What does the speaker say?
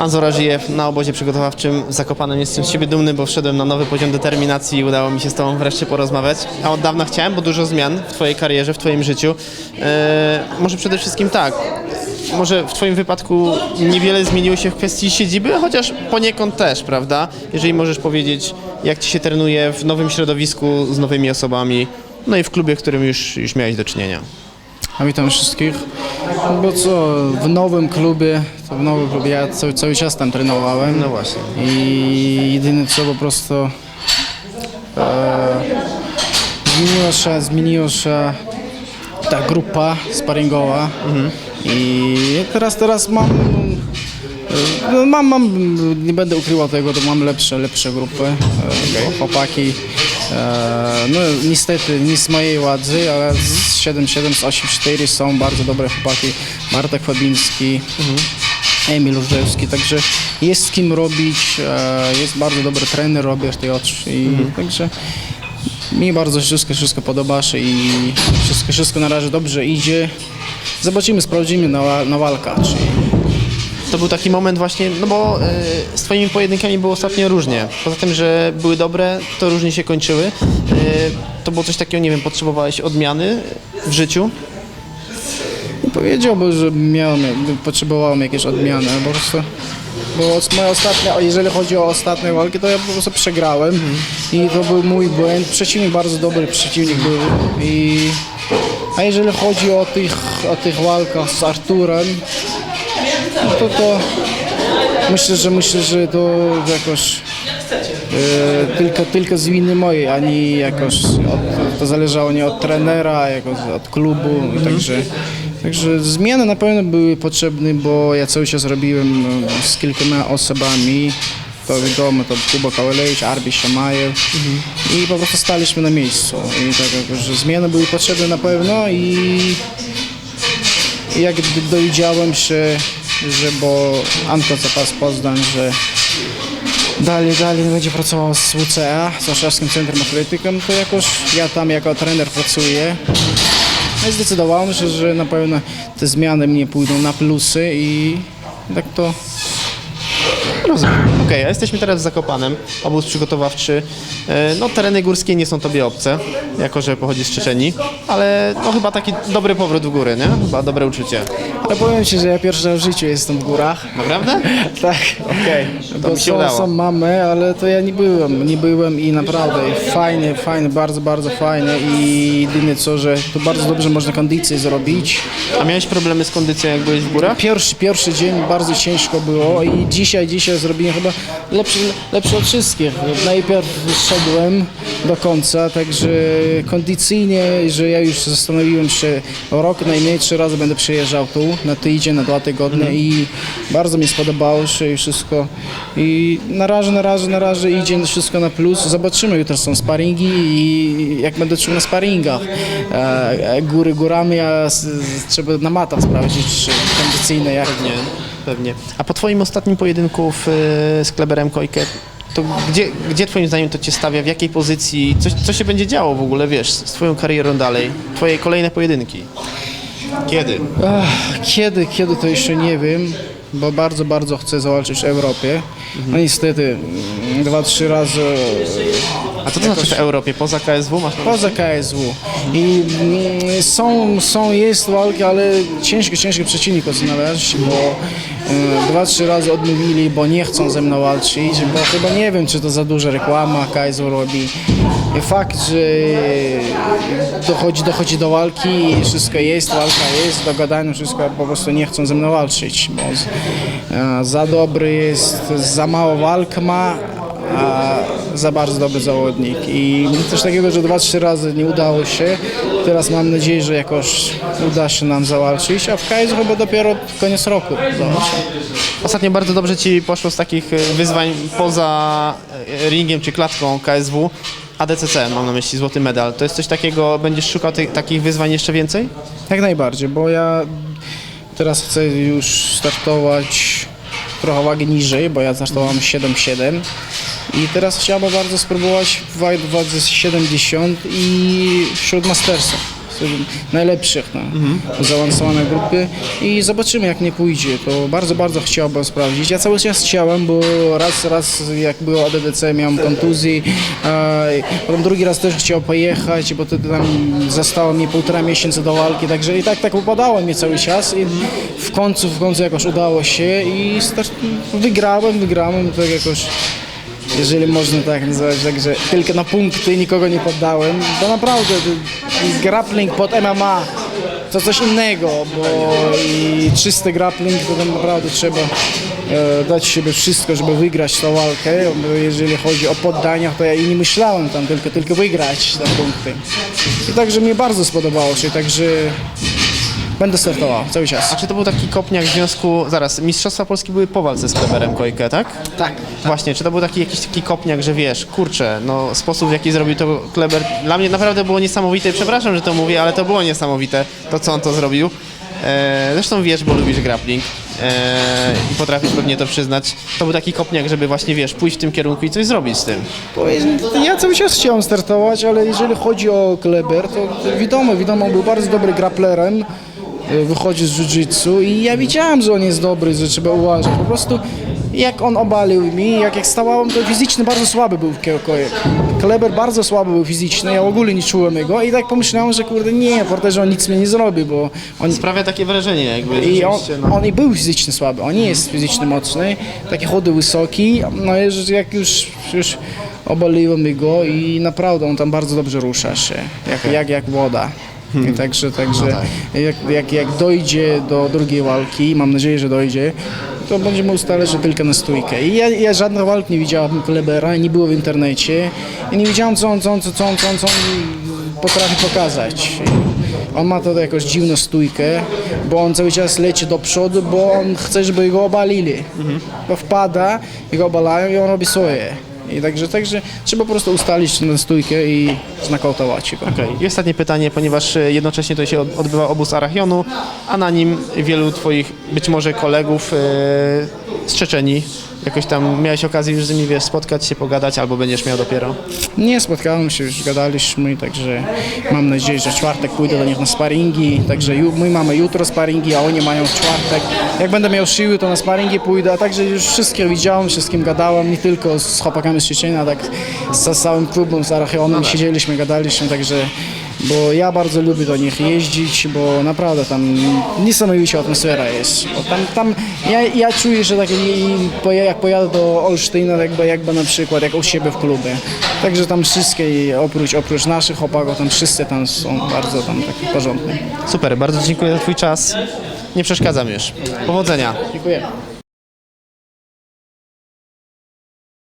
Anzo Rażijew na obozie przygotowawczym w Zakopanem. Jestem z siebie dumny, bo wszedłem na nowy poziom determinacji i udało mi się z Tobą wreszcie porozmawiać. A od dawna chciałem, bo dużo zmian w Twojej karierze, w Twoim życiu. E, może przede wszystkim tak, może w Twoim wypadku niewiele zmieniło się w kwestii siedziby, chociaż poniekąd też, prawda? Jeżeli możesz powiedzieć, jak Ci się trenuje w nowym środowisku z nowymi osobami, no i w klubie, w którym już, już miałeś do czynienia. A witam wszystkich. Bo co, w nowym klubie, to w nowym klubie ja cały, cały czas tam trenowałem. No właśnie. I jedyne co po prostu e, zmieniło się, zmieniło się ta grupa sparingowa. I teraz, teraz mam, e, mam, mam, nie będę ukrywał tego, to mam lepsze, lepsze grupy, e, chłopaki. E, no niestety nie z mojej władzy, ale z 7-7, z 8-4 są bardzo dobre chłopaki. Bartek Fabiński, Emil Różdżewski, także jest z kim robić, e, jest bardzo dobry trener Robert Jocz i także mi bardzo wszystko, wszystko podoba się i wszystko, wszystko na razie dobrze idzie. Zobaczymy, sprawdzimy na, na walkę, czy To był taki moment właśnie, no bo y, z Twoimi pojedynkami było ostatnio różnie. Poza tym, że były dobre, to różnie się kończyły. Y, to było coś takiego, nie wiem, potrzebowałeś odmiany w życiu? Powiedziałbym, że miałem, potrzebowałem jakieś odmiany, po prostu. Bo moja ostatnia, jeżeli chodzi o ostatnie walki, to ja po prostu przegrałem i to był mój błęd. Przeciwnik bardzo dobry przeciwnik był i a jeżeli chodzi o tych, o tych walkach z Arturem, no to to myślę, że myślę, że to jakoś e, tylko, tylko z winy mojej, ani jakoś od, to zależało nie od trenera, jakoś od klubu, także, także zmiany na pewno były potrzebne, bo ja cały czas robiłem e, z kilkoma osobami, to wiadomo, to Kuba Kawalewicz, Arbi Szamajew i po prostu staliśmy na miejscu. I tak że zmiany były potrzebne na pewno i jak dowiedziałem się, że bo Anko Zapas Poznań, że dalej, dalej będzie pracował z WCA, z Warszawskim Centrum Atletyką, to jakoś ja tam jako trener pracuję. No i zdecydowałem się, że na pewno te zmiany mnie pójdą na plusy i tak to Rozumiem. Okej, a jesteśmy teraz w Zakopanem, obóz przygotowawczy. E, No, tereny górskie nie są Tobie obce, jako że pochodzisz z Czeczeni, ale no chyba taki dobry powrót w górę, nie? Chyba dobre uczucie. ale powiem Ci, że ja pierwszy raz w życiu jestem w górach. Naprawdę? Tak. Okej, to Bo mi się są, udało. są mamy, ale to ja nie byłem, nie byłem i naprawdę fajnie, fajnie, bardzo, bardzo fajnie i jedyne co, że to bardzo dobrze można kondycję zrobić. A miałeś problemy z kondycją, jak byłeś w górach? Pierwszy, pierwszy dzień bardzo ciężko było i dzisiaj, dzisiaj zrobiłem chyba lepszy, lepszy od wszystkich. Najpierw szedłem do końca, także kondycyjnie, że ja już zastanowiłem się rok najmniej trzy razy będę przyjeżdżał tu na tydzień, na dwa tygodnie i bardzo mi spodobało się i wszystko. I na razie, na razie, na razie idzie wszystko na plus. Zobaczymy, jutro są sparingi i jak będę czuł na sparingach. E, e, góry górami, a trzeba na matach sprawdzić, czy kondycyjne jak. Nie, pewnie. A po Twoim ostatnim pojedynku w, e, z Kleberem Kojkę, to gdzie, gdzie Twoim zdaniem to Cię stawia, w jakiej pozycji, co, co się będzie działo w ogóle, wiesz, z Twoją karierą dalej, Twoje kolejne pojedynki? Kiedy? Ach, Kiedy, kiedy to jeszcze nie wiem, bo bardzo, bardzo chcę zawalczyć w Europie. No niestety, mm, dwa, trzy razy A co to znaczy w Europie, poza KSW masz? poza KSW. I mm, są, są, jest walki, ale ciężko, ciężko przeciwników znaleźć, bo e, dwa, trzy razy odmówili, bo nie chcą ze mną walczyć, bo chyba nie wiem, czy to za duża reklama KSW robi. I fakt, że dochodzi, dochodzi do walki i wszystko jest, walka jest, dogadane, wszystko, po prostu nie chcą ze mną walczyć, bo z, e, za dobry jest, za mało walk ma, za bardzo dobry zawodnik. I coś takiego, że dwa, trzy razy nie udało się. Teraz mam nadzieję, że jakoś uda się nam zawalczyć, a w KS chyba dopiero koniec roku. Ostatnio bardzo dobrze Ci poszło z takich e, wyzwań poza e, ringiem czy klatką KSW. ADCC mam na myśli, złoty medal. To jest coś takiego, będziesz szukał tych, takich wyzwań jeszcze więcej? Jak najbardziej, bo ja teraz chcę już startować trochę wagi niżej, bo ja startowałem 7,7 i teraz chciałbym bardzo spróbować w wa- wadze 70 i wśród mastersów najlepszych na zaawansowane grupy i zobaczymy jak nie pójdzie. To bardzo, bardzo chciałbym sprawdzić. Ja cały czas chciałem, bo raz, raz jak było ADDC miałem kontuzji, i potem drugi raz też chciał pojechać, bo wtedy tam zostało mi półtora miesiąca do walki, także i tak tak upadało mi cały czas i w końcu, w końcu jakoś udało się i wygrałem, wygrałem, tak jakoś jeżeli można tak nazwać, także tylko na punkty nikogo nie poddałem, to naprawdę to- grappling pod MMA to coś innego, bo i czysty grappling to tam naprawdę trzeba e, dać siebie wszystko, żeby wygrać tę walkę, bo jeżeli chodzi o poddania, to ja i nie myślałem tam tylko, tylko wygrać te punkty. I także mi bardzo spodobało się, także będę startował cały czas. A czy to był taki kopniak w związku, zaraz, Mistrzostwa Polski były po walce z Kleberem Kojkę, tak? Tak. Właśnie, czy to był taki jakiś taki kopniak, że wiesz, kurczę, no sposób w jaki zrobił to Kleber, dla mnie naprawdę było niesamowite, przepraszam, że to mówię, ale to było niesamowite, to co on to zrobił. E, zresztą wiesz, bo lubisz grappling e, i potrafisz pewnie to przyznać. To był taki kopniak, żeby właśnie, wiesz, pójść w tym kierunku i coś zrobić z tym. Ja cały czas chciałem startować, ale jeżeli chodzi o Kleber, to wiadomo, wiadomo, on był bardzo dobry grapplerem, wychodzi z jiu-jitsu i ja widziałem, że on jest dobry, że trzeba uważać. Po prostu jak on obalił mi, jak, jak stawałem, to fizycznie bardzo słaby był Kojek. Kleber bardzo słaby był fizycznie, ja w ogóle nie czułem jego i tak pomyślałem, że kurde nie, porterze on nic mnie nie zrobi, bo on Sprawia takie wrażenie, jakby i on, no. on i był fizycznie słaby, on nie jest fizycznie mocny, taki chody wysoki, no i jak już, już obaliłem go i naprawdę on tam bardzo dobrze rusza się, jak, jak, jak woda. Także, także jak, jak, jak dojdzie do drugiej walki, mam nadzieję, że dojdzie, to będziemy ustalać, że tylko na stójkę. I ja, ja żadnych walk nie widziałem Klebera, nie było w internecie i nie widziałem, co on, co on, co on, co on, co on, co on potrafi pokazać. On ma to jakąś dziwną stójkę, bo on cały czas leci do przodu, bo on chce, żeby go obalili. Bo wpada i go obalają i on robi swoje. I także, także trzeba po prostu ustalić tę stójkę i znakautować go. Okej. I ostatnie pytanie, ponieważ e, jednocześnie to się od- odbywa obóz Arachionu, a na nim wielu Twoich być może kolegów e, z Czeczenii. Jakoś tam miałeś okazję już z nimi wiesz, spotkać się, pogadać, albo będziesz miał dopiero. Nie spotkałem się, już gadaliśmy, także mam nadzieję, że w czwartek pójdę do nich na sparingi, także ju, my mamy jutro sparingi, a oni mają w czwartek. Jak będę miał siły, to na sparingi pójdę, a także już wszystkich widziałem, wszystkim gadałem, nie tylko z chłopakami z Czeczenia, tak z, z całym klubem, z Arachionem siedzieliśmy, gadaliśmy, także bo ja bardzo lubię do nich jeździć, bo naprawdę tam niesamowita atmosfera jest. Bo tam, tam ja, ja czuję, że tak jak pojadę do Olsztyna, jakby, jakby na przykład jak u siebie w klubie. Także tam wszystkie, oprócz, oprócz naszych chłopaków, tam wszyscy tam są bardzo tam taki porządni. Super, bardzo dziękuję za Twój czas. Nie przeszkadzam już. Powodzenia. Dziękuję.